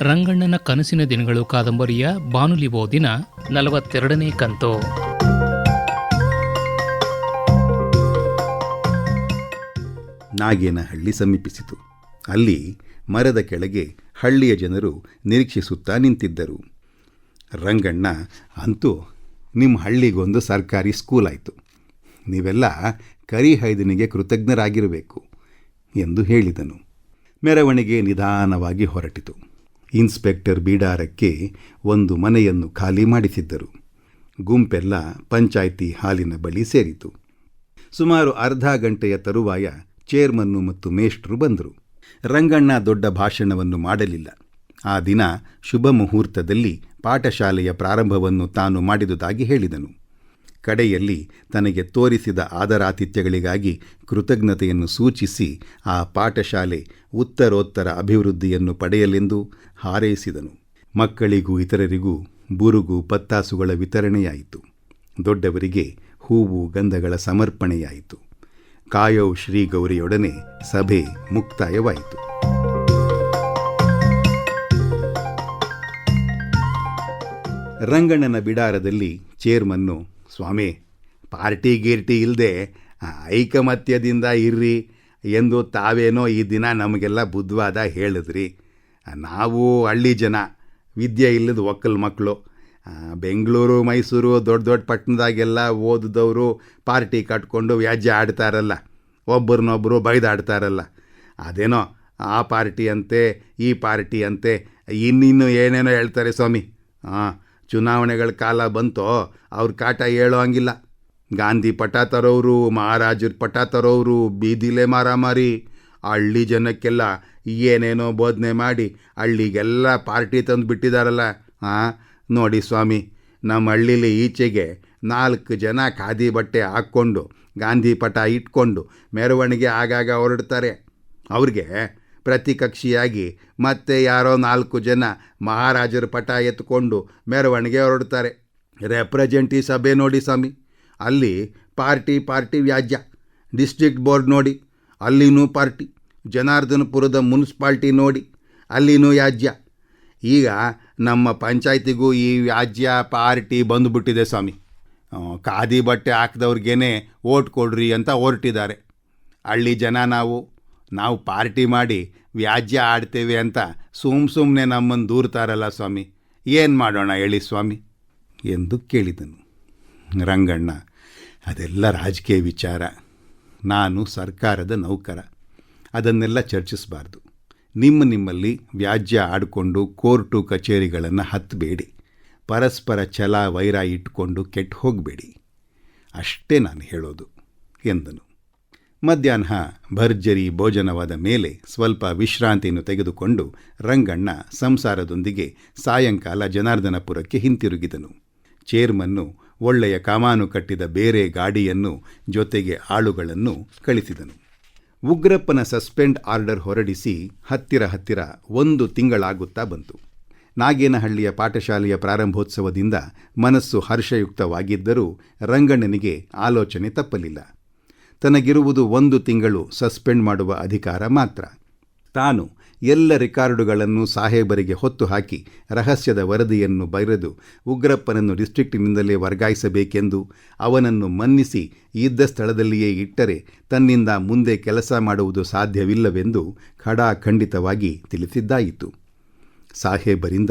ರಂಗಣ್ಣನ ಕನಸಿನ ದಿನಗಳು ಕಾದಂಬರಿಯ ಬಾನುಲಿ ಓದಿನ ನಲವತ್ತೆರಡನೇ ಕಂತು. ನಾಗೇನಹಳ್ಳಿ ಸಮೀಪಿಸಿತು. ಅಲ್ಲಿ ಮರದ ಕೆಳಗೆ ಹಳ್ಳಿಯ ಜನರು ನಿರೀಕ್ಷಿಸುತ್ತಾ ನಿಂತಿದ್ದರು. ರಂಗಣ್ಣ, ಅಂತೂ ನಿಮ್ಮ ಹಳ್ಳಿಗೊಂದು ಸರ್ಕಾರಿ ಸ್ಕೂಲ್ ಆಯಿತು. ನೀವೆಲ್ಲ ಕರಿಹೈದನಿಗೆ ಕೃತಜ್ಞರಾಗಿರಬೇಕು, ಎಂದು ಹೇಳಿದನು. ಮೆರವಣಿಗೆ ನಿಧಾನವಾಗಿ ಹೊರಟಿತು. ಇನ್ಸ್ಪೆಕ್ಟರ್ ಬೀಡಾರಕ್ಕೆ ಒಂದು ಮನೆಯನ್ನು ಖಾಲಿ ಮಾಡಿಸಿದ್ದರು. ಗುಂಪೆಲ್ಲ ಪಂಚಾಯಿತಿ ಹಾಲಿನ ಬಳಿ ಸೇರಿತು. ಸುಮಾರು ಅರ್ಧ ಗಂಟೆಯ ತರುವಾಯ ಚೇರ್ಮನ್ನು ಮತ್ತು ಮೇಷ್ಟ್ರು ಬಂದರು. ರಂಗಣ್ಣ ದೊಡ್ಡ ಭಾಷಣವನ್ನು ಮಾಡಲಿಲ್ಲ. ಆ ದಿನ ಶುಭ ಮುಹೂರ್ತದಲ್ಲಿ ಪಾಠಶಾಲೆಯ ಪ್ರಾರಂಭವನ್ನು ತಾನು ಮಾಡಿದುದಾಗಿ ಹೇಳಿದನು. ಕಡೆಯಲ್ಲಿ ತನಗೆ ತೋರಿಸಿದ ಆದರಾತಿಥ್ಯಗಳಿಗಾಗಿ ಕೃತಜ್ಞತೆಯನ್ನು ಸೂಚಿಸಿ ಆ ಪಾಠಶಾಲೆ ಉತ್ತರೋತ್ತರ ಅಭಿವೃದ್ಧಿಯನ್ನು ಪಡೆಯಲೆಂದು ಹಾರೈಸಿದನು. ಮಕ್ಕಳಿಗೂ ಇತರರಿಗೂ ಬುರುಗು ಪತ್ತಾಸುಗಳ ವಿತರಣೆಯಾಯಿತು. ದೊಡ್ಡವರಿಗೆ ಹೂವು ಗಂಧಗಳ ಸಮರ್ಪಣೆಯಾಯಿತು. ಕಾಯೋ ಶ್ರೀ ಗೌರಿಯೊಡನೆ ಸಭೆ ಮುಕ್ತಾಯವಾಯಿತು. ರಂಗಣ್ಣನ ಬಿಡಾರದಲ್ಲಿ ಚೇರ್ಮನ್ನು ಸ್ವಾಮಿ ಪಾರ್ಟಿ ಗೀರ್ಟಿ ಇಲ್ಲದೆ ಐಕಮತ್ಯದಿಂದ ಇರ್ರಿ ಎಂದು ತಾವೇನೋ ಈ ದಿನ ನಮಗೆಲ್ಲ ಬುದ್ಧವಾದ ಹೇಳಿದ್ರಿ. ನಾವು ಹಳ್ಳಿ ಜನ, ವಿದ್ಯೆ ಇಲ್ಲದ ಒಕ್ಕಲ್ ಮಕ್ಕಳು ಬೆಂಗಳೂರು, ಮೈಸೂರು ದೊಡ್ಡ ದೊಡ್ಡ ಪಟ್ಟಣದಾಗೆಲ್ಲ ಓದಿದವರು ಪಾರ್ಟಿ ಕಟ್ಕೊಂಡು ವ್ಯಾಜ್ಯ ಆಡ್ತಾರಲ್ಲ ಒಬ್ಬರನ್ನೊಬ್ಬರು ಬೈದಾಡ್ತಾರಲ್ಲ. ಅದೇನೋ ಆ ಪಾರ್ಟಿ ಅಂತೆ ಈ ಪಾರ್ಟಿ ಅಂತೆ ಇನ್ನಿನ್ನು ಏನೇನೋ ಹೇಳ್ತಾರೆ ಸ್ವಾಮಿ? ಹಾಂ ಚುನಾವಣೆಗಳ ಕಾಲ ಬಂತೋ, ಅವ್ರ ಕಾಟ ಹೇಳೋ ಹಂಗಿಲ್ಲ. ಗಾಂಧಿ ಪಟ ತರೋರು, ಮಹಾರಾಜರ ಪಟ ತರೋರು, ಬೀದಿಲೆ ಮಾರಾಮಾರಿ. ಹಳ್ಳಿ ಜನಕ್ಕೆಲ್ಲ ಏನೇನೋ ಬೋಧನೆ ಮಾಡಿ ಹಳ್ಳಿಗೆಲ್ಲ ಪಾರ್ಟಿ ತಂದು ಬಿಟ್ಟಿದಾರಲ್ಲ ಹಾಂ ನೋಡಿ ಸ್ವಾಮಿ, ನಮ್ಮ ಹಳ್ಳೀಲಿ ಈಚೆಗೆ ನಾಲ್ಕು ಜನ ಖಾದಿ ಬಟ್ಟೆ ಹಾಕ್ಕೊಂಡು, ಗಾಂಧಿ ಪಟ ಇಟ್ಕೊಂಡು, ಮೆರವಣಿಗೆ ಆಗಾಗ ಹೊರಡ್ತಾರೆ. ಅವ್ರಿಗೆ ಪ್ರತಿಕಕ್ಷಿಯಾಗಿ ಮತ್ತೆ ಯಾರೋ ನಾಲ್ಕು ಜನ ಮಹಾರಾಜರ ಪಟ ಎತ್ಕೊಂಡು ಮೆರವಣಿಗೆ ಹೊರಡ್ತಾರೆ ರೆಪ್ರೆಸೆಂಟಿ ಸಭೆ ನೋಡಿ ಸ್ವಾಮಿ. ಅಲ್ಲಿ ಪಾರ್ಟಿ ಪಾರ್ಟಿ ವ್ಯಾಜ್ಯ. ಡಿಸ್ಟ್ರಿಕ್ಟ್ ಬೋರ್ಡ್ ನೋಡಿ. ಅಲ್ಲಿನೂ ಪಾರ್ಟಿ. ಜನಾರ್ದನಪುರದ ಮುನ್ಸಿಪಾಲ್ಟಿ ನೋಡಿ. ಅಲ್ಲಿನೂ ಯಾಜ್ಯ ಈಗ ನಮ್ಮ ಪಂಚಾಯಿತಿಗೂ ಈ ವ್ಯಾಜ್ಯ, ಪಾರ್ಟಿ ಬಂದುಬಿಟ್ಟಿದೆ ಸ್ವಾಮಿ. ಖಾದಿ ಬಟ್ಟೆ ಹಾಕಿದವ್ರಿಗೇನೆ ಓಟ್ ಕೊಡ್ರಿ ಅಂತ ಹೊರಟಿದ್ದಾರೆ. ಹಳ್ಳಿ ಜನ ನಾವು ನಾವು ಪಾರ್ಟಿ ಮಾಡಿ ವ್ಯಾಜ್ಯ ಆಡ್ತೇವೆ ಅಂತ ಸುಮ್ ಸುಮ್ಮನೆ ನಮ್ಮನ್ನು ದೂರ್ತಾರಲ್ಲ ಸ್ವಾಮಿ. ಏನು ಮಾಡೋಣ ಹೇಳಿ ಸ್ವಾಮಿ? ಎಂದು ಕೇಳಿದನು. ರಂಗಣ್ಣ, ಅದೆಲ್ಲ ರಾಜಕೀಯ ವಿಚಾರ. ನಾನು ಸರ್ಕಾರದ ನೌಕರ. ಅದನ್ನೆಲ್ಲ ಚರ್ಚಿಸಬಾರ್ದು. ನಿಮ್ಮ ನಿಮ್ಮಲ್ಲಿ ವ್ಯಾಜ್ಯ ಆಡಿಕೊಂಡು ಕೋರ್ಟು ಕಚೇರಿಗಳನ್ನು ಹತ್ತಬೇಡಿ ಪರಸ್ಪರ ಛಲ ವೈರ ಇಟ್ಕೊಂಡು ಕೆಟ್ಟು ಹೋಗಬೇಡಿ. ಅಷ್ಟೇ ನಾನು ಹೇಳೋದು, ಎಂದನು. ಮಧ್ಯಾಹ್ನ ಭರ್ಜರಿ ಭೋಜನವಾದ ಮೇಲೆ ಸ್ವಲ್ಪ ವಿಶ್ರಾಂತಿಯನ್ನು ತೆಗೆದುಕೊಂಡು ರಂಗಣ್ಣ ಸಂಸಾರದೊಂದಿಗೆ ಸಾಯಂಕಾಲ ಜನಾರ್ದನಪುರಕ್ಕೆ ಹಿಂತಿರುಗಿದನು. ಚೇರ್ಮನ್ನು ಒಳ್ಳೆಯ ಕಾಮಾನು ಕಟ್ಟಿದ ಬೇರೆ ಗಾಡಿಯನ್ನು ಜೊತೆಗೆ ಆಳುಗಳನ್ನು ಕಳಿಸಿದನು. ಉಗ್ರಪ್ಪನ ಸಸ್ಪೆಂಡ್ ಆರ್ಡರ್ ಹೊರಡಿಸಿ ಹತ್ತಿರ ಹತ್ತಿರ ಒಂದು ತಿಂಗಳಾಗುತ್ತಾ ಬಂತು. ನಾಗೇನಹಳ್ಳಿಯ ಪಾಠಶಾಲೆಯ ಪ್ರಾರಂಭೋತ್ಸವದಿಂದ ಮನಸ್ಸು ಹರ್ಷಯುಕ್ತವಾಗಿದ್ದರೂ ರಂಗಣ್ಣನಿಗೆ ಆಲೋಚನೆ ತಪ್ಪಲಿಲ್ಲ. ತನಗಿರುವುದು ಒಂದು ತಿಂಗಳು ಸಸ್ಪೆಂಡ್ ಮಾಡುವ ಅಧಿಕಾರ ಮಾತ್ರ. ತಾನು ಎಲ್ಲ ರೆಕಾರ್ಡುಗಳನ್ನು ಸಾಹೇಬರಿಗೆ ಹೊತ್ತು ಹಾಕಿ ರಹಸ್ಯದ ವರದಿಯನ್ನು ಬರೆದು ಉಗ್ರಪ್ಪನನ್ನು ಡಿಸ್ಟ್ರಿಕ್ಟಿನಿಂದಲೇ ವರ್ಗಾಯಿಸಬೇಕೆಂದು ಅವನನ್ನು ಮನ್ನಿಸಿ ಇದ್ದ ಸ್ಥಳದಲ್ಲಿಯೇ ಇಟ್ಟರೆ ತನ್ನಿಂದ ಮುಂದೆ ಕೆಲಸ ಮಾಡುವುದು ಸಾಧ್ಯವಿಲ್ಲವೆಂದು ಖಡಾಖಂಡಿತವಾಗಿ ತಿಳಿಸಿದ್ದಾಯಿತು. ಸಾಹೇಬರಿಂದ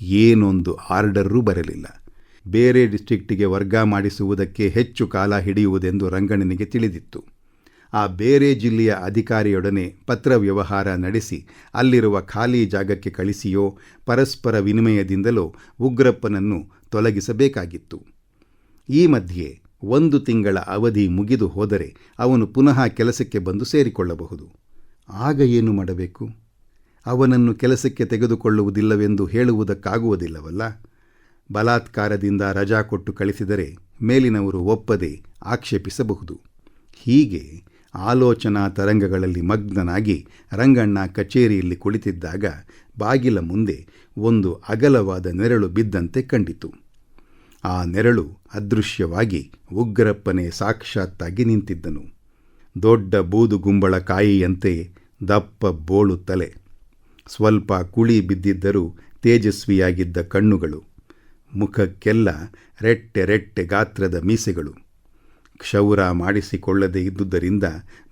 ಏನೊಂದು ಆರ್ಡರೂ ಬರಲಿಲ್ಲ. ಬೇರೆ ಡಿಸ್ಟ್ರಿಕ್ಟಿಗೆ ವರ್ಗ ಮಾಡಿಸುವುದಕ್ಕೆ ಹೆಚ್ಚು ಕಾಲ ಹಿಡಿಯುವುದೆಂದು ರಂಗಣ್ಣನಿಗೆ ತಿಳಿದಿತ್ತು. ಆ ಬೇರೆ ಜಿಲ್ಲೆಯ ಅಧಿಕಾರಿಯೊಡನೆ ಪತ್ರ ವ್ಯವಹಾರ ನಡೆಸಿ, ಅಲ್ಲಿರುವ ಖಾಲಿ ಜಾಗಕ್ಕೆ ಕಳಿಸಿಯೋ ಪರಸ್ಪರ ವಿನಿಮಯದಿಂದಲೋ ಉಗ್ರಪ್ಪನನ್ನು ತೊಲಗಿಸಬೇಕಾಗಿತ್ತು. ಈ ಮಧ್ಯೆ ಒಂದು ತಿಂಗಳ ಅವಧಿ ಮುಗಿದು ಹೋದರೆ ಅವನು ಪುನಃ ಕೆಲಸಕ್ಕೆ ಬಂದು ಸೇರಿಕೊಳ್ಳಬಹುದು. ಆಗ ಏನು ಮಾಡಬೇಕು? ಅವನನ್ನು ಕೆಲಸಕ್ಕೆ ತೆಗೆದುಕೊಳ್ಳುವುದಿಲ್ಲವೆಂದು ಹೇಳುವುದಕ್ಕಾಗುವುದಿಲ್ಲವಲ್ಲ? ಬಲಾತ್ಕಾರದಿಂದ ರಜಾ ಕೊಟ್ಟು ಕಳಿಸಿದರೆ ಮೇಲಿನವರು ಒಪ್ಪದೆ ಆಕ್ಷೇಪಿಸಬಹುದು. ಹೀಗೆ ಆಲೋಚನಾ ತರಂಗಗಳಲ್ಲಿ ಮಗ್ನನಾಗಿ ರಂಗಣ್ಣ ಕಚೇರಿಯಲ್ಲಿ ಕುಳಿತಿದ್ದಾಗ ಬಾಗಿಲ ಮುಂದೆ ಒಂದು ಅಗಲವಾದ ನೆರಳು ಬಿದ್ದಂತೆ ಕಂಡಿತು. ಆ ನೆರಳು ಅದೃಶ್ಯವಾಗಿ ಉಗ್ರಪ್ಪನೇ ಸಾಕ್ಷಾತ್ತಾಗಿ ನಿಂತಿದ್ದನು. ದೊಡ್ಡ ಬೂದುಗುಂಬಳ ಕಾಯಿಯಂತೆ ದಪ್ಪ ಬೋಳು ಸ್ವಲ್ಪ ಕುಳಿ ಬಿದ್ದಿದ್ದರೂ ತೇಜಸ್ವಿಯಾಗಿದ್ದ ಕಣ್ಣುಗಳು. ಮುಖಕ್ಕೆಲ್ಲ ರೆಟ್ಟೆ ರೆಟ್ಟೆ ಗಾತ್ರದ ಮೀಸೆಗಳು. ಕ್ಷೌರ ಮಾಡಿಸಿಕೊಳ್ಳದೆ ಇದ್ದುದರಿಂದ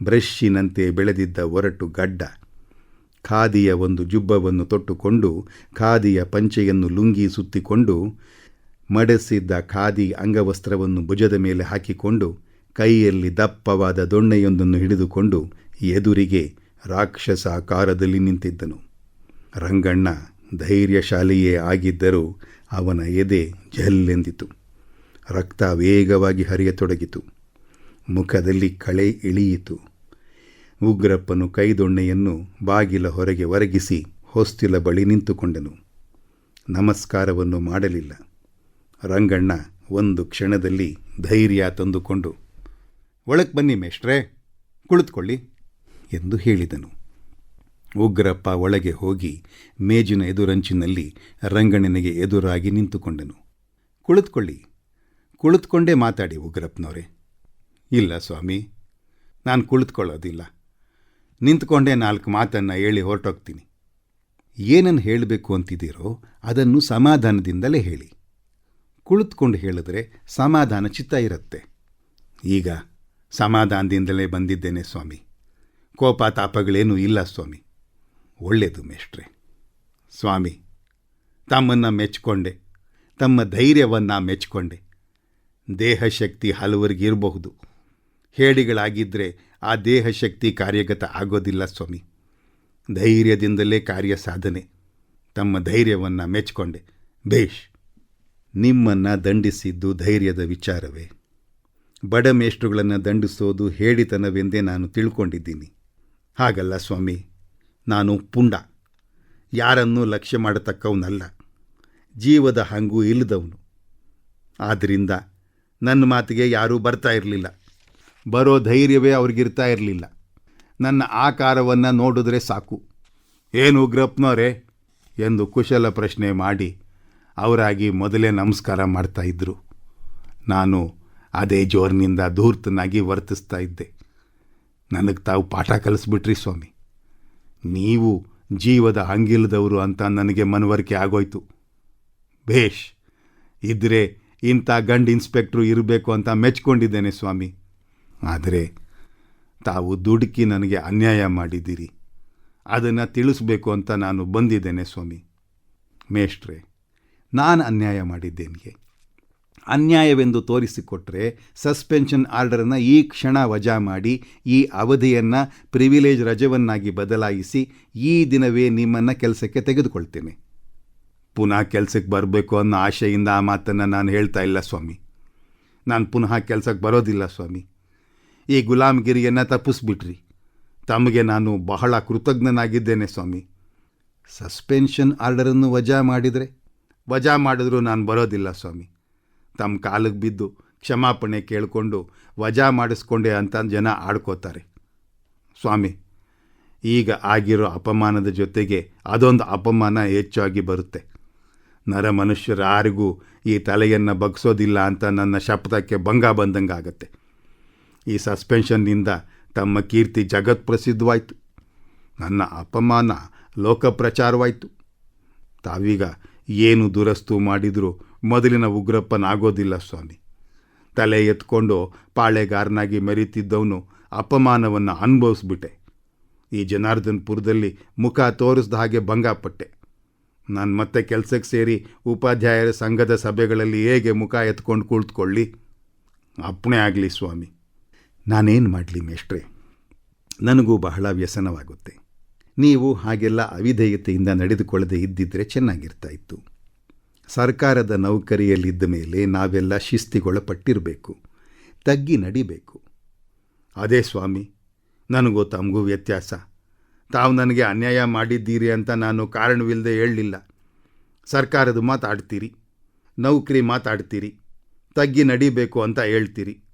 ಬ್ರಷ್ಷಿನಂತೆ ಬೆಳೆದಿದ್ದ ಒರಟು ಗಡ್ಡ. ಖಾದಿಯ ಒಂದು ಜುಬ್ಬವನ್ನು ತೊಟ್ಟುಕೊಂಡು ಖಾದಿಯ ಪಂಚೆಯನ್ನು ಲುಂಗಿ ಸುತ್ತಿಕೊಂಡು ಮಡಸಿದ್ದ ಖಾದಿ ಅಂಗವಸ್ತ್ರವನ್ನು ಭುಜದ ಮೇಲೆ ಹಾಕಿಕೊಂಡು ಕೈಯಲ್ಲಿ ದಪ್ಪವಾದ ದೊಣ್ಣೆಯೊಂದನ್ನು ಹಿಡಿದುಕೊಂಡು ಎದುರಿಗೆ ರಾಕ್ಷಸಾಕಾರದಲ್ಲಿ ನಿಂತಿದ್ದನು. ರಂಗಣ್ಣ ಧೈರ್ಯಶಾಲಿಯೇ ಆಗಿದ್ದರೂ ಅವನ ಎದೆ ಜಲ್ಲೆಂದಿತು. ರಕ್ತ ವೇಗವಾಗಿ ಹರಿಯತೊಡಗಿತು. ಮುಖದಲ್ಲಿ ಕಳೆ ಇಳಿಯಿತು. ಉಗ್ರಪ್ಪನು ಕೈದೊಣ್ಣೆಯನ್ನು ಬಾಗಿಲ ಹೊರಗೆ ಒರಗಿಸಿ ಹೊಸ್ತಿಲ ಬಳಿ ನಿಂತುಕೊಂಡನು. ನಮಸ್ಕಾರವನ್ನು ಮಾಡಲಿಲ್ಲ. ರಂಗಣ್ಣ ಒಂದು ಕ್ಷಣದಲ್ಲಿ ಧೈರ್ಯ ತಂದುಕೊಂಡು ಒಳಕ್ಕೆ ಬನ್ನಿ ಮೇಷ್ಟ್ರೆ, ಕುಳಿತುಕೊಳ್ಳಿ ಎಂದು ಹೇಳಿದನು. ಉಗ್ರಪ್ಪ ಒಳಗೆ ಹೋಗಿ ಮೇಜಿನ ಎದುರಂಚಿನಲ್ಲಿ ರಂಗಣ್ಣನಿಗೆ ಎದುರಾಗಿ ನಿಂತುಕೊಂಡನು. ಕುಳಿತುಕೊಳ್ಳಿ. ಕುಳಿತುಕೊಂಡೇ ಮಾತಾಡಿ ಉಗ್ರಪ್ಪನವರೇ. ಇಲ್ಲ ಸ್ವಾಮಿ, ನಾನು ಕುಳಿತುಕೊಳ್ಳೋದಿಲ್ಲ. ನಿಂತ್ಕೊಂಡೇ ನಾಲ್ಕು ಮಾತನ್ನು ಹೇಳಿ ಹೊರಟೋಗ್ತೀನಿ. ಏನನ್ನು ಹೇಳಬೇಕು ಅಂತಿದ್ದೀರೋ ಅದನ್ನು ಸಮಾಧಾನದಿಂದಲೇ ಹೇಳಿ. ಕುಳಿತುಕೊಂಡು ಹೇಳಿದ್ರೆ ಸಮಾಧಾನ ಚಿತ್ತ ಇರುತ್ತೆ. ಈಗ ಸಮಾಧಾನದಿಂದಲೇ ಬಂದಿದ್ದೇನೆ ಸ್ವಾಮಿ. ಕೋಪ ತಾಪಗಳೇನೂ ಇಲ್ಲ ಸ್ವಾಮಿ. ಒಳ್ಳೆಯದು ಮೇಷ್ಟ್ರೆ. ಸ್ವಾಮಿ, ತಮ್ಮನ್ನು ಮೆಚ್ಚಿಕೊಂಡೆ ತಮ್ಮ ಧೈರ್ಯವನ್ನು ಮೆಚ್ಚಿಕೊಂಡೆ ದೇಹಶಕ್ತಿ ಹಲವರಿಗೆ ಇರಬಹುದು. ಹೇಡಿಗಳಾಗಿದ್ದರೆ ಆ ದೇಹಶಕ್ತಿ ಕಾರ್ಯಗತ ಆಗೋದಿಲ್ಲ ಸ್ವಾಮಿ. ಧೈರ್ಯದಿಂದಲೇ ಕಾರ್ಯ ಸಾಧನೆ. ತಮ್ಮ ಧೈರ್ಯವನ್ನು ಮೆಚ್ಚಿಕೊಂಡೆ ಭೇಷ್ ನಿಮ್ಮನ್ನು ದಂಡಿಸಿದ್ದು ಧೈರ್ಯದ ವಿಚಾರವೇ. ಬಡ ಮೇಷ್ಟ್ರುಗಳನ್ನು ದಂಡಿಸೋದು ಹೇಳಿತನವೆಂದೇ ನಾನು ತಿಳ್ಕೊಂಡಿದ್ದೀನಿ. ಹಾಗಲ್ಲ ಸ್ವಾಮಿ. ನಾನು ಪುಂಡ. ಯಾರನ್ನೂ ಲಕ್ಷ್ಯ ಮಾಡತಕ್ಕವನಲ್ಲ. ಜೀವದ ಹಂಗು ಇಲ್ಲದವನು. ಆದ್ದರಿಂದ ನನ್ನ ಮಾತಿಗೆ ಯಾರೂ ಬರ್ತಾ ಇರಲಿಲ್ಲ. ಬರೋ ಧೈರ್ಯವೇ ಅವ್ರಿಗಿರ್ತಾ ಇರಲಿಲ್ಲ. ನನ್ನ ಆಕಾರವನ್ನು ನೋಡಿದ್ರೆ ಸಾಕು. ಏನು ಉಗ್ರಪ್ಪನವರೇ? ಎಂದು ಕುಶಲ ಪ್ರಶ್ನೆ ಮಾಡಿ ಅವರಾಗಿ ಮೊದಲೇ ನಮಸ್ಕಾರ ಮಾಡ್ತಾ ಇದ್ದರು ನಾನು ಅದೇ ಜೋರಿನಿಂದ ಧೂರ್ತನಾಗಿ ವರ್ತಿಸ್ತಾ ಇದ್ದೆ. ನನಗೆ ತಾವು ಪಾಠ ಕಲಿಸ್ಬಿಟ್ರಿ ಸ್ವಾಮಿ. ನೀವು ಜೀವದ ಹಂಗಿಲ್ಲದವರು ಅಂತ ನನಗೆ ಮನವರಿಕೆ ಆಗೋಯ್ತು. ಭೇಷ್ ಇದ್ದರೆ ಇಂಥ ಗಂಡ್ ಇನ್ಸ್ಪೆಕ್ಟ್ರು ಇರಬೇಕು ಅಂತ ಮೆಚ್ಕೊಂಡಿದ್ದೇನೆ ಸ್ವಾಮಿ. ಆದರೆ ತಾವು ದುಡುಕಿ ನನಗೆ ಅನ್ಯಾಯ ಮಾಡಿದ್ದೀರಿ. ಅದನ್ನು ತಿಳಿಸ್ಬೇಕು ಅಂತ ನಾನು ಬಂದಿದ್ದೇನೆ ಸ್ವಾಮಿ. ಮೇಷ್ಟ್ರೆ, ನಾನು ಅನ್ಯಾಯ ಮಾಡಿದ್ದೇನೆ ಅನ್ಯಾಯವೆಂದು ತೋರಿಸಿಕೊಟ್ಟರೆ ಸಸ್ಪೆನ್ಷನ್ ಆರ್ಡರನ್ನು ಈ ಕ್ಷಣ ವಜಾ ಮಾಡಿ, ಈ ಅವಧಿಯನ್ನು ಪ್ರಿವಿಲೇಜ್ ರಜವನ್ನಾಗಿ ಬದಲಾಯಿಸಿ ಈ ದಿನವೇ ನಿಮ್ಮನ್ನು ಕೆಲಸಕ್ಕೆ ತೆಗೆದುಕೊಳ್ತೇನೆ. ಪುನಃ ಕೆಲಸಕ್ಕೆ ಬರಬೇಕು ಅನ್ನೋ ಆಶೆಯಿಂದ ಆ ಮಾತನ್ನು ನಾನು ಹೇಳ್ತಾ ಇಲ್ಲ ಸ್ವಾಮಿ. ನಾನು ಪುನಃ ಕೆಲಸಕ್ಕೆ ಬರೋದಿಲ್ಲ ಸ್ವಾಮಿ. ಈ ಗುಲಾಮಗಿರಿಯನ್ನು ತಪ್ಪಿಸ್ಬಿಟ್ರಿ. ತಮಗೆ ನಾನು ಬಹಳ ಕೃತಜ್ಞನಾಗಿದ್ದೇನೆ ಸ್ವಾಮಿ. ಸಸ್ಪೆನ್ಷನ್ ಆರ್ಡರನ್ನು ವಜಾ ಮಾಡಿದರೆ? ವಜಾ ಮಾಡಿದ್ರೂ ನಾನು ಬರೋದಿಲ್ಲ ಸ್ವಾಮಿ. ತಮ್ಮ ಕಾಲಿಗೆ ಬಿದ್ದು ಕ್ಷಮಾಪಣೆ ಕೇಳಿಕೊಂಡು ವಜಾ ಮಾಡಿಸ್ಕೊಂಡೆ ಅಂತ ಜನ ಆಡ್ಕೋತಾರೆ. ಸ್ವಾಮಿ, ಈಗ ಆಗಿರೋ ಅಪಮಾನದ ಜೊತೆಗೆ ಅದೊಂದು ಅಪಮಾನ ಹೆಚ್ಚಾಗಿ ಬರುತ್ತೆ. ನರ ಮನುಷ್ಯರಾರಿಗೂ ಈ ತಲೆಯನ್ನು ಬಗ್ಸೋದಿಲ್ಲ ಅಂತ ನನ್ನ ಶಪಥಕ್ಕೆ ಭಂಗ ಬಂದಂಗಾಗತ್ತೆ. ಈ ಸಸ್ಪೆನ್ಷನ್ನಿಂದ ತಮ್ಮ ಕೀರ್ತಿ ಜಗತ್ ಪ್ರಸಿದ್ಧವಾಯಿತು. ನನ್ನ ಅಪಮಾನ ಲೋಕಪ್ರಚಾರವಾಯಿತು. ತಾವೀಗ ಏನು ದುರಸ್ತು ಮಾಡಿದರೂ ಮೊದಲಿನ ಉಗ್ರಪ್ಪನಾಗೋದಿಲ್ಲ ಸ್ವಾಮಿ. ತಲೆ ಎತ್ಕೊಂಡು ಪಾಳೆಗಾರನಾಗಿ ಮೆರೀತಿದ್ದವನು ಅಪಮಾನವನ್ನು ಅನುಭವಿಸ್ಬಿಟ್ಟೆ. ಈ ಜನಾರ್ದನ್ಪುರದಲ್ಲಿ ಮುಖ ತೋರಿಸ್ದ ಹಾಗೆ ಭಂಗಪಟ್ಟೆ ನಾನು ಮತ್ತೆ ಕೆಲಸಕ್ಕೆ ಸೇರಿ ಉಪಾಧ್ಯಾಯರ ಸಂಘದ ಸಭೆಗಳಲ್ಲಿ ಹೇಗೆ ಮುಖ ಎತ್ಕೊಂಡು ಕುಳಿತುಕೊಳ್ಳಿ? ಅಪ್ಪಣೆ ಆಗಲಿ ಸ್ವಾಮಿ. ನಾನೇನು ಮಾಡಲಿ ಮೇಷ್ಟ್ರೆ? ನನಗೂ ಬಹಳ ವ್ಯಸನವಾಗುತ್ತೆ. ನೀವು ಹಾಗೆಲ್ಲ ಅವಿಧೇಯತೆಯಿಂದ ನಡೆದುಕೊಳ್ಳದೆ ಇದ್ದಿದ್ದರೆ ಚೆನ್ನಾಗಿರ್ತಾ ಇತ್ತು. ಸರ್ಕಾರದ ನೌಕರಿಯಲ್ಲಿದ್ದ ಮೇಲೆ ನಾವೆಲ್ಲ ಶಿಸ್ತಿಗೊಳಪಟ್ಟಿರಬೇಕು, ತಗ್ಗಿ ನಡಿಬೇಕು. ಅದೇ ಸ್ವಾಮಿ, ನನಗೂ ತಮಗೂ ವ್ಯತ್ಯಾಸ. ತಾವು ನನಗೆ ಅನ್ಯಾಯ ಮಾಡಿದ್ದೀರಿ ಅಂತ ನಾನು ಕಾರಣವಿಲ್ಲದೆ ಹೇಳಲಿಲ್ಲ. ಸರ್ಕಾರದ ಮಾತಾಡ್ತೀರಿ, ನೌಕರಿ ಮಾತಾಡ್ತೀರಿ, ತಗ್ಗಿ ನಡಿಬೇಕು ಅಂತ ಹೇಳ್ತೀರಿ.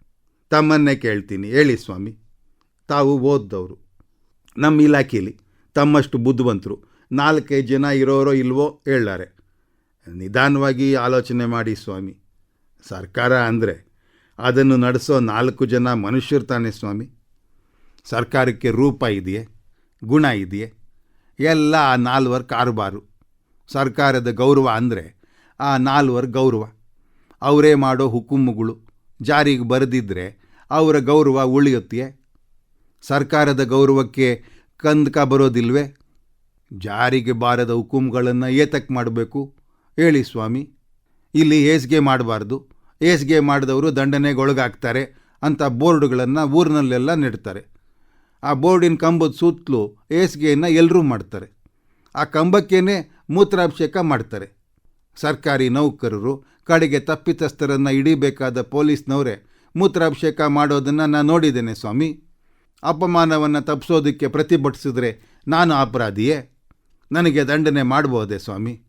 ತಮ್ಮನ್ನೇ ಕೇಳ್ತೀನಿ, ಹೇಳಿ ಸ್ವಾಮಿ. ತಾವು ಓದ್ದವರು. ನಮ್ಮ ಇಲಾಖೆಯಲ್ಲಿ ತಮ್ಮಷ್ಟು ಬುದ್ಧಿವಂತರು, ನಾಲ್ಕೈದು ಜನ ಇರೋರೋ ಇಲ್ವೋ ಹೇಳಾರೆ ನಿಧಾನವಾಗಿ ಆಲೋಚನೆ ಮಾಡಿ ಸ್ವಾಮಿ. ಸರ್ಕಾರ ಅಂದರೆ ಅದನ್ನು ನಡೆಸೋ ನಾಲ್ಕು ಜನ ಮನುಷ್ಯರು ತಾನೆ ಸ್ವಾಮಿ. ಸರ್ಕಾರಕ್ಕೆ ರೂಪ ಇದೆಯೇ? ಗುಣ ಇದೆಯೇ? ಎಲ್ಲ ಆ ನಾಲ್ವರ ಕಾರುಬಾರು. ಸರ್ಕಾರದ ಗೌರವ ಅಂದರೆ ಆ ನಾಲ್ವರ ಗೌರವ. ಅವರೇ ಮಾಡೋ ಹುಕುಮ್ಮುಗಳು ಜಾರಿಗೆ ಬರೆದಿದ್ದರೆ ಅವರ ಗೌರವ ಉಳಿಯುತ್ತೆಯೇ ಸರ್ಕಾರದ ಗೌರವಕ್ಕೆ ಕಂದಕ ಬರೋದಿಲ್ವೇ? ಜಾರಿಗೆ ಬಾರದ ಹುಕುಮ್ಗಳನ್ನು ಏತಕ್ಕೆ ಮಾಡಬೇಕು? ಹೇಳಿ ಸ್ವಾಮಿ, ಇಲ್ಲಿ ಏಸ್ಗೆ ಮಾಡಬಾರ್ದು. ಏಸ್ಗೆ ಮಾಡಿದವರು ದಂಡನೆಗೊಳಗಾಗ್ತಾರೆ ಅಂತ ಬೋರ್ಡುಗಳನ್ನು ಊರಿನಲ್ಲೆಲ್ಲ ನೆಡ್ತಾರೆ. ಆ ಬೋರ್ಡಿನ ಕಂಬದ ಸುತ್ತಲೂ ಏಸ್ಗೆಯನ್ನು ಎಲ್ಲರೂ ಮಾಡ್ತಾರೆ. ಆ ಕಂಬಕ್ಕೇನೆ ಮೂತ್ರಾಭಿಷೇಕ ಮಾಡ್ತಾರೆ. ಸರ್ಕಾರಿ ನೌಕರರು, ಕಡೆಗೆ ತಪ್ಪಿತಸ್ಥರನ್ನು ಹಿಡಿಬೇಕಾದ ಪೊಲೀಸ್ನವರೇ ಮೂತ್ರಾಭಿಷೇಕ ಮಾಡೋದನ್ನು ನಾನು ನೋಡಿದ್ದೇನೆ ಸ್ವಾಮಿ. ಅಪಮಾನವನ್ನು ತಪ್ಪಿಸೋದಕ್ಕೆ ಪ್ರತಿಭಟಿಸಿದ್ರೆ ನಾನು ಅಪರಾಧಿಯೇ. ನನಗೆ ದಂಡನೆ ಮಾಡ್ಬೋದೇ ಸ್ವಾಮಿ?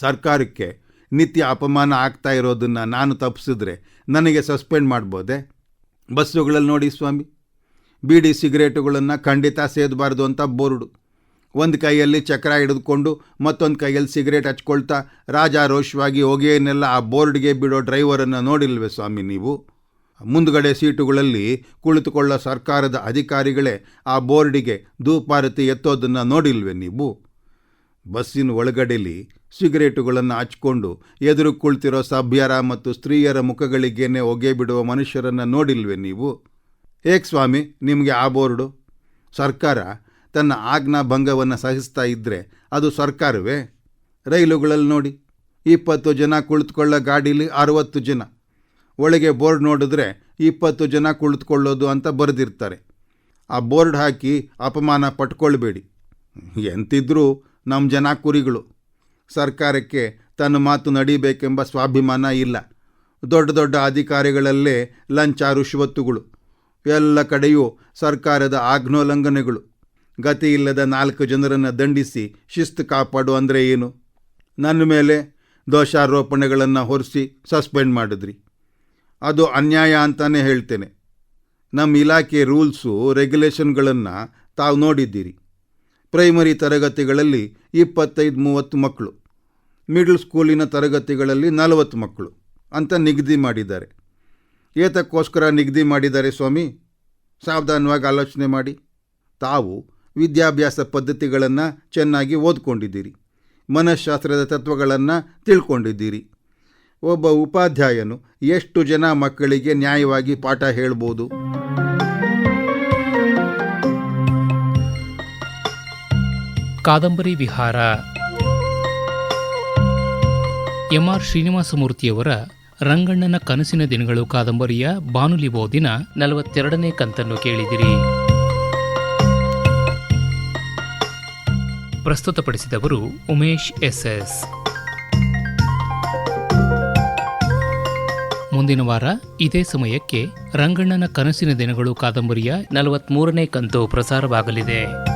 ಸರ್ಕಾರಕ್ಕೆ ನಿತ್ಯ ಅಪಮಾನ ಆಗ್ತಾ ಇರೋದನ್ನು ನಾನು ತಪ್ಪಿಸಿದ್ರೆ ನನಗೆ ಸಸ್ಪೆಂಡ್ ಮಾಡ್ಬೋದೆ? ಬಸ್ಸುಗಳಲ್ಲಿ ನೋಡಿ ಸ್ವಾಮಿ. ಬೀಡಿ ಸಿಗರೇಟುಗಳನ್ನು ಖಂಡಿತ ಸೇದಬಾರ್ದು ಅಂತ ಬೋರ್ಡು. ಒಂದು ಕೈಯಲ್ಲಿ ಚಕ್ರ ಹಿಡಿದುಕೊಂಡು ಮತ್ತೊಂದು ಕೈಯಲ್ಲಿ ಸಿಗರೇಟ್ ಹಚ್ಕೊಳ್ತಾ ರಾಜಾರೋಷವಾಗಿ ಹೊಗೆಯನ್ನೆಲ್ಲ ಆ ಬೋರ್ಡ್ಗೆ ಬಿಡೋ ಡ್ರೈವರನ್ನು ನೋಡಿಲ್ವೇ ಸ್ವಾಮಿ ನೀವು? ಮುಂದುಗಡೆ ಸೀಟುಗಳಲ್ಲಿ ಕುಳಿತುಕೊಳ್ಳೋ ಸರ್ಕಾರದ ಅಧಿಕಾರಿಗಳೇ ಆ ಬೋರ್ಡಿಗೆ ಧೂಪಾರತಿ ಎತ್ತೋದನ್ನು ನೋಡಿಲ್ವೇ ನೀವು? ಬಸ್ಸಿನ ಒಳಗಡೆಯಲ್ಲಿ ಸಿಗರೇಟುಗಳನ್ನು ಹಚ್ಕೊಂಡು ಎದುರು ಕುಳಿತಿರೋ ಸಭ್ಯರ ಮತ್ತು ಸ್ತ್ರೀಯರ ಮುಖಗಳಿಗೇನೆ ಒಗೆ ಬಿಡುವ ಮನುಷ್ಯರನ್ನು ನೋಡಿಲ್ವೇ ನೀವು? ಏಕ್ ಸ್ವಾಮಿ, ನಿಮಗೆ ಆ ಬೋರ್ಡು? ಸರ್ಕಾರ ತನ್ನ ಆಜ್ಞಾ ಭಂಗವನ್ನು ಸಹಿಸ್ತಾ ಇದ್ದರೆ ಅದು ಸರ್ಕಾರವೇ? ರೈಲುಗಳಲ್ಲಿ ನೋಡಿ, ಇಪ್ಪತ್ತು ಜನ ಕುಳಿತುಕೊಳ್ಳೋ ಗಾಡೀಲಿ ಅರುವತ್ತು ಜನ. ಒಳಗೆ ಬೋರ್ಡ್ ನೋಡಿದ್ರೆ ಇಪ್ಪತ್ತು ಜನ ಕುಳಿತುಕೊಳ್ಳೋದು ಅಂತ ಬರೆದಿರ್ತಾರೆ. ಆ ಬೋರ್ಡ್ ಹಾಕಿ ಅಪಮಾನ ಪಟ್ಕೊಳ್ಬೇಡಿ. ಎಂತಿದ್ರೂ ನಮ್ಮ ಜನ ಕುರಿಗಳು. ಸರ್ಕಾರಕ್ಕೆ ತನ್ನ ಮಾತು ನಡೀಬೇಕೆಂಬ ಸ್ವಾಭಿಮಾನ ಇಲ್ಲ. ದೊಡ್ಡ ದೊಡ್ಡ ಅಧಿಕಾರಿಗಳಲ್ಲೇ ಲಂಚ ರುಶ್ವತ್ತುಗಳು ಎಲ್ಲ ಕಡೆಯೂ ಸರ್ಕಾರದ ಆಜ್ಞೋಲ್ಲಂಘನೆಗಳು ಗತಿ ಇಲ್ಲದ ನಾಲ್ಕು ಜನರನ್ನು ದಂಡಿಸಿ ಶಿಸ್ತು ಕಾಪಾಡು ಅಂದರೆ ಏನು? ನನ್ನ ಮೇಲೆ ದೋಷಾರೋಪಣೆಗಳನ್ನು ಹೊರಿಸಿ ಸಸ್ಪೆಂಡ್ ಮಾಡಿದ್ರಿ. ಅದು ಅನ್ಯಾಯ ಅಂತಾನೆ ಹೇಳ್ತೇನೆ. ನಮ್ಮ ಇಲಾಖೆ ರೂಲ್ಸು, ರೆಗ್ಯುಲೇಷನ್ಗಳನ್ನು ತಾವು ನೋಡಿದ್ದೀರಿ. ಪ್ರೈಮರಿ ತರಗತಿಗಳಲ್ಲಿ ಇಪ್ಪತ್ತೈದು ಮೂವತ್ತು ಮಕ್ಕಳು. ಮಿಡ್ಲ್ ಸ್ಕೂಲಿನ ತರಗತಿಗಳಲ್ಲಿ ನಲವತ್ತು ಮಕ್ಕಳು ಅಂತ ನಿಗದಿ ಮಾಡಿದ್ದಾರೆ. ಏತಕ್ಕೋಸ್ಕರ ನಿಗದಿ ಮಾಡಿದ್ದಾರೆ ಸ್ವಾಮಿ? ಸಾವಧಾನವಾಗಿ ಆಲೋಚನೆ ಮಾಡಿ. ತಾವು ವಿದ್ಯಾಭ್ಯಾಸ ಪದ್ಧತಿಗಳನ್ನು ಚೆನ್ನಾಗಿ ಓದ್ಕೊಂಡಿದ್ದೀರಿ. ಮನಃಶಾಸ್ತ್ರದ ತತ್ವಗಳನ್ನು ತಿಳ್ಕೊಂಡಿದ್ದೀರಿ. ಒಬ್ಬ ಉಪಾಧ್ಯಾಯನು ಎಷ್ಟು ಜನ ಮಕ್ಕಳಿಗೆ ನ್ಯಾಯವಾಗಿ ಪಾಠ ಹೇಳ್ಬೋದು? ಕಾದಂಬರಿ ವಿಹಾರ. ಎಂ ಆರ್ ಶ್ರೀನಿವಾಸಮೂರ್ತಿಯವರ ರಂಗಣ್ಣನ ಕನಸಿನ ದಿನಗಳು ಕಾದಂಬರಿಯ ಬಾನುಲಿ ಓದಿನ ನಲವತ್ತೆರಡನೇ ಕಂತನ್ನು ಕೇಳಿದಿರಿ. ಪ್ರಸ್ತುತಪಡಿಸಿದವರು ಉಮೇಶ್ ಎಸ್ ಎಸ್ ಮುಂದಿನ ವಾರ ಇದೇ ಸಮಯಕ್ಕೆ ರಂಗಣ್ಣನ ಕನಸಿನ ದಿನಗಳು ಕಾದಂಬರಿಯ ನಲವತ್ಮೂರನೇ ಕಂತು ಪ್ರಸಾರವಾಗಲಿದೆ.